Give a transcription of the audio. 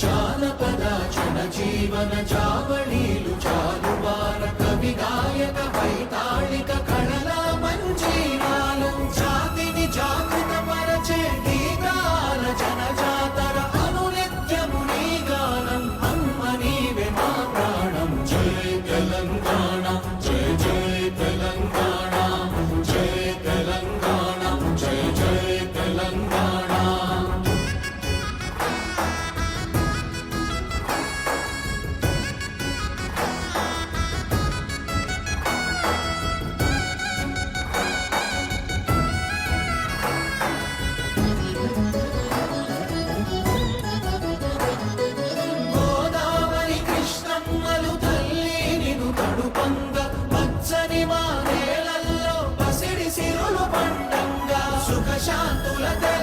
జానపద జన జీవన చావళీలు చా సుఖశాంతులతే.